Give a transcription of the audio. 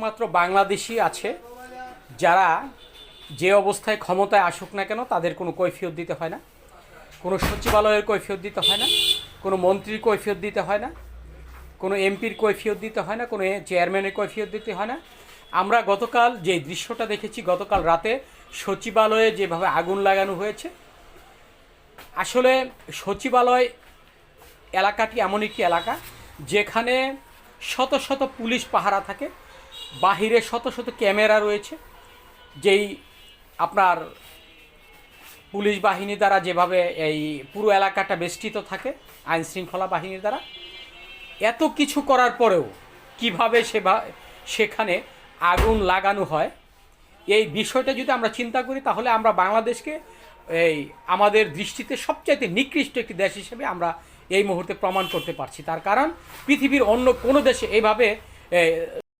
একমাত্র বাংলাদেশি আছে, যারা যে অবস্থায় ক্ষমতায় আসুক না কেন তাদের কোনো কৈফিয়ত দিতে হয় না। কোনো সচিবালয়ের কৈফিয়ত দিতে হয় না, কোনো মন্ত্রীর কৈফিয়ত দিতে হয় না, কোনো এমপির কৈফিয়ত দিতে হয় না, কোনো চেয়ারম্যানের কৈফিয়ত দিতে হয় না। আমরা গতকাল যে দৃশ্যটা দেখেছি, গতকাল রাতে সচিবালয়ে যেভাবে আগুন লাগানো হয়েছে, আসলে সচিবালয় এলাকাটি এমন একটি এলাকা, যেখানে শত শত পুলিশ পাহারা থাকে বাহিরে শত শত ক্যামেরা রয়েছে, যেই আপনার পুলিশ বাহিনী দ্বারা যেভাবে এই পুরো এলাকাটা বেষ্টিত থাকে, আইন শৃঙ্খলা বাহিনীর দ্বারা, এত কিছু করার পরেও কীভাবে সেবা সেখানে আগুন লাগানো হয়, এই বিষয়টা যদি আমরা চিন্তা করি, তাহলে আমরা বাংলাদেশকে এই আমাদের দৃষ্টিতে সবচাইতে নিকৃষ্ট একটি দেশ হিসেবে আমরা এই মুহূর্তে প্রমাণ করতে পারছি। তার কারণ, পৃথিবীর অন্য কোনো দেশে এইভাবে